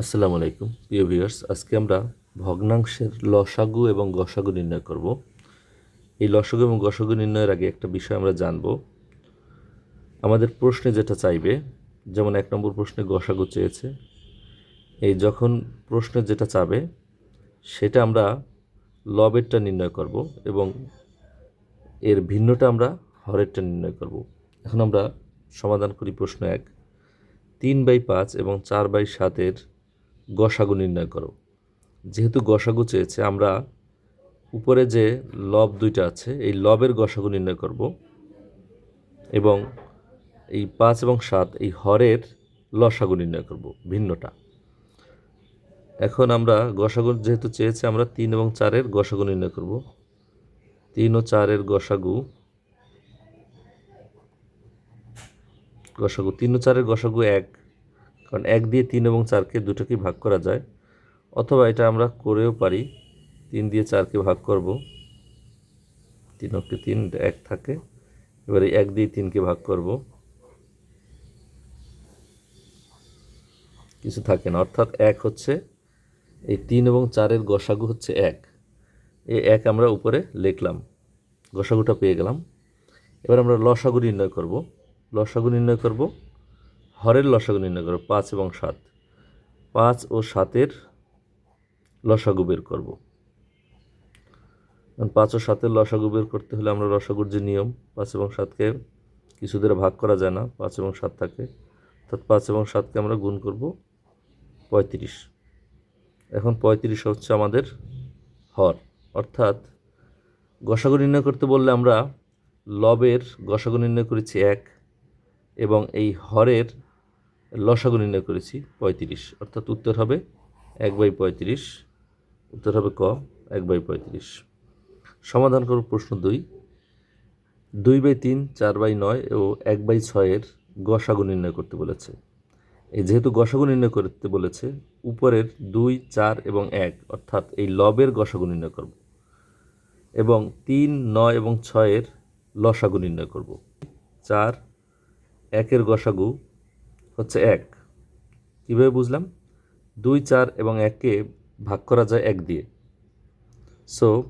আসসালামু আলাইকুম, প্রিয় ভিউয়ার্স। আজকে আমরা ভগ্নাংশের লসাগু এবং গসাগু নির্ণয় করব। এই লসাগু এবং গসাগু নির্ণয়ের আগে একটা বিষয় আমরা জানব। আমাদের প্রশ্নে যেটা চাইবে, যেমন এক নম্বর প্রশ্নে গসাগু চেয়েছে, এই যখন প্রশ্নে যেটা চাবে, সেটা আমরা লবেরটা নির্ণয় করব এবং এর ভিন্নটা আমরা হরেরটা নির্ণয় করব। এখন আমরা সমাধান করি প্রশ্ন এক। তিন বাই পাঁচ এবং চার বাই সাতের গসাগু নির্ণয় করো। যেহেতু গসাগু চেয়েছে, আমরা উপরে যে লব দুইটা আছে, এই লবের গসাগু নির্ণয় করব এবং এই পাঁচ এবং সাত, এই হরের লসাগু নির্ণয় করব, ভিন্নটা। এখন আমরা গসাগু যেহেতু চেয়েছে, আমরা তিন এবং চারের গসাগু নির্ণয় করব। তিন ও চারের গসাগু গসাগু তিন ও চারের গসাগু এক কারণ এক দিয়ে তিন এবং চারকে দুটোকেই ভাগ করা যায়, অথবা এটা আমরা করেও পারি, তিন দিয়ে চারকে ভাগ করব, তিন অক্ষে তিন, এক থাকে, এবারে এক দিয়ে তিনকে ভাগ করব। কিছু থাকে না, অর্থাৎ এক হচ্ছে, এই তিন এবং চারের গসাগু হচ্ছে এক। এই এক আমরা উপরে লিখলাম, গসাগুটা পেয়ে গেলাম। এবার আমরা লসাগু নির্ণয় করব, লসাগু নির্ণয় করব হরের লসাগু নির্ণয় করব পাঁচ এবং সাত। পাঁচ ও সাতের লসাগু বের করব। পাঁচ ও সাতের লসাগু বের করতে হলে আমরা লসাগুর যে নিয়ম, পাঁচ এবং সাতকে কিছু দ্বারা ভাগ করা যায় না, পাঁচ এবং সাত থাকে। অর্থাৎ পাঁচ এবং সাতকে আমরা গুণ করব পঁয়ত্রিশ। এখন পঁয়ত্রিশ হচ্ছে আমাদের হর। অর্থাৎ গসাগু নির্ণয় করতে বললে আমরা লবের গসাগু নির্ণয় করেছি এক এবং এই হরের লসাগু নির্ণয় করেছি, পঁয়ত্রিশ। অর্থাৎ উত্তর হবে এক বাই পঁয়ত্রিশ, উত্তর হবে ক, এক বাই পঁয়ত্রিশ। সমাধান করব প্রশ্ন দুই। দুই বাই তিন, চার বাই নয় ও এক বাই ছয়ের গসাগু নির্ণয় করতে বলেছে। এই যেহেতু গসাগু নির্ণয় করতে বলেছে, উপরের দুই, চার এবং এক, অর্থাৎ এই লবের গসাগু নির্ণয় করব। এবং তিন, নয় এবং ছয়ের লসাগু নির্ণয় করব। চার, একের গসাগু হচ্ছে এক। কীভাবে বুঝলাম? দুই, চার এবং এককে ভাগ করা যায় এক দিয়ে। সো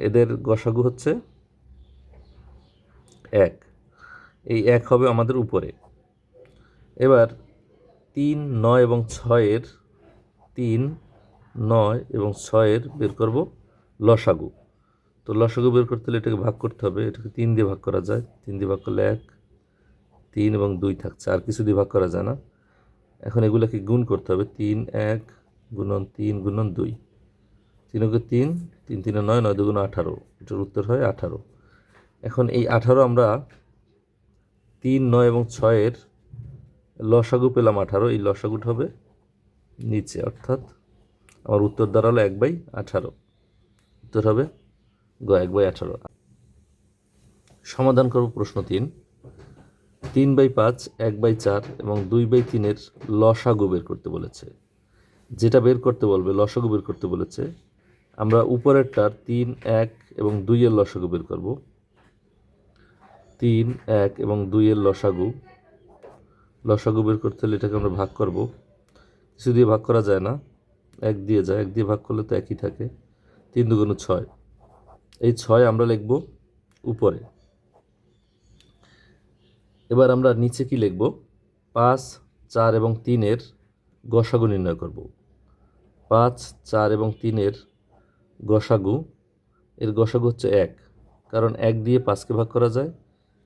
এদের গসাগু হচ্ছে এক। এই এক হবে আমাদের উপরে। এবার তিন, নয় এবং ছয়ের, তিন, নয় এবং ছয়ের বের করব লসাগু। তো লসাগু বের করতে হলে এটাকে ভাগ করতে হবে। এটাকে তিন দিয়ে ভাগ করা যায়। তিন দিয়ে ভাগ করলে এক। তিন এবং দুই থাকছে আর কিছু দিয়ে ভাগ করা যায় না। এখন এগুলোকে গুণ করতে হবে, তিন, এক, গুণন তিন, গুণন দুই। তিন তিনকে তিন তিন, তিনে নয় নয় দুগুণ আঠারো। এটার উত্তর হয় আঠারো। এখন এই আঠারো আমরা তিন, নয় এবং ছয়ের লসাগু পেলাম আঠারো। এই লসাগুটা হবে নিচে, অর্থাৎ আমার উত্তর দাঁড়াল এক বাই আঠারো। উত্তর হবে গ, এক বাই আঠারো। সমাধান করব প্রশ্ন তিন। তিন বাই পাঁচ, এক বাই চার এবং দুই বাই তিনের লসাগু বের করতে বলেছে। যেটা বের করতে বলবে লসাগু বের করতে বলেছে, আমরা উপরেরটার তিন, এক এবং দুইয়ের লসাগু বের করব। তিন, এক এবং দুইয়ের লসাগু লসাগু বের করতে হলে এটাকে আমরা ভাগ করব। কিছু দিয়ে ভাগ করা যায় না, এক দিয়ে যায়, এক দিয়ে ভাগ করলে তো একই থাকে। তিন দুগুণ ছয়, এই ছয় আমরা লিখব উপরে। এবার আমরা নিচে কি লিখব? পাঁচ, চার এবং তিনের গসাগু নির্ণয় করব। পাঁচ, চার এবং তিনের গসাগু, এর গসাগু হচ্ছে এক। কারণ এক দিয়ে পাঁচকে ভাগ করা যায়,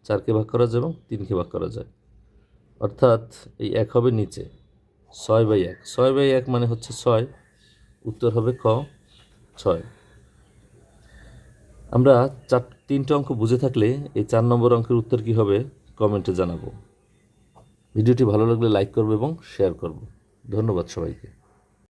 চারকে ভাগ করা যায় এবং তিনকে ভাগ করা যায়। অর্থাৎ এই এক হবে নিচে, ছয় বাই এক। ছয় বাই এক মানে হচ্ছে ছয়, উত্তর হবে ক, ছয়। আমরা চার, তিনটে অঙ্ক বুঝে থাকলে এই চার নম্বর অঙ্কের উত্তর কী হবে? কমেন্টে জানাব। ভিডিওটি ভালো লাগলে লাইক করব এবং শেয়ার করব। ধন্যবাদ সবাইকে।